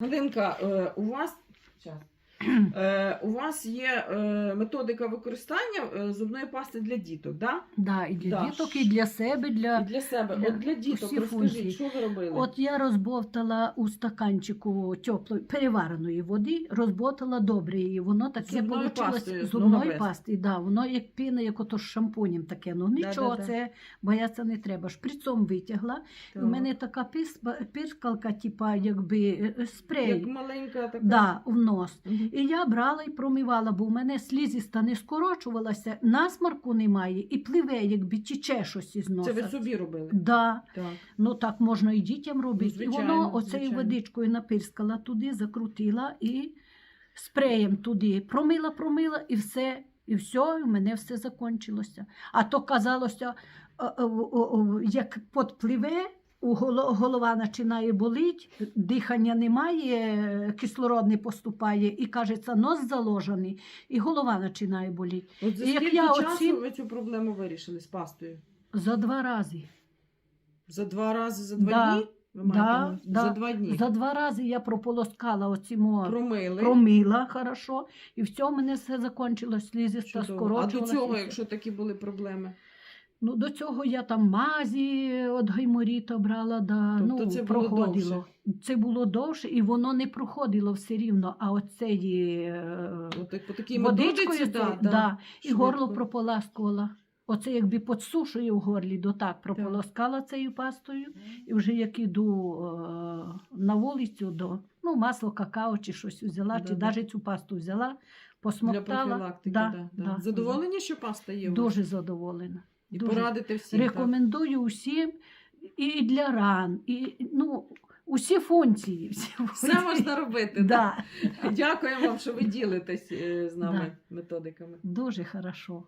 Галинка, е, у вас щас. Е, у вас є е, методика використання е, зубної пасти для діток, да? Да, і для Да. діток, і для себе. І Для... для себе. для От для діток розкажіть, що ви робили? От я розбовтала у стаканчику теплої перевареної води, розбовтала добре її. Воно таке зубною Ногавест. пасти. Да, воно як піна, як ото з шампунем таке. Ну нічого, да. це бояться не треба. Шприцом витягла. Так. У мене така піс- піркалка, типа якби спрей. як маленька така. Да, в нос. Мгм. І я брала і промивала, бо в мене слізіста не скорочувалася, насмарку немає, і пливе, якби тіче щось із носа. Це ви собі робили? Да. Так. Ну так можна і дітям робити. Ну, і воно оцею звичайно. водичкою напирскала туди, закрутила і спреєм туди промила, промила, і все, і все, і в мене все закончилося. А то казалося, о, о, як подпливе, голова починає боліти, дихання немає, кислород не поступає, і кажеться, нос заложений, і голова починає боліти. От за І скільки я часу оцім- ви цю проблему вирішили з пастою? За два рази. За два рази, за два Да. дні? Ви Да, да. За два дні. За два рази я прополоскала оці мо Промили. промила хорошо, і в мене все закончилось, слізиста Чудово. А до цього, якщо такі були проблеми? Ну, до цього я там мазі від гайморіта брала, да, Тобто ну, це було проходило. Це було довше, і воно не проходило все рівно. А оцеї е, водичкою, методиці, це, да, да, да, і горло прополаскувала. Оце якби підсушує в горлі, до так прополоскала цією пастою. І вже як іду е, на вулицю до ну, масло, какао чи щось взяла, чи Да-да. навіть цю пасту взяла, Для профілактики, Да, да, да. да. Задоволені, що паста є? Дуже задоволена. І дуже. порадити всім. так? Рекомендую усім і для ран, і ну, усі функції. Всі Все можна робити. да? Да. Дякуємо вам, що ви ділитесь е, з нами методиками. Дуже хорошо.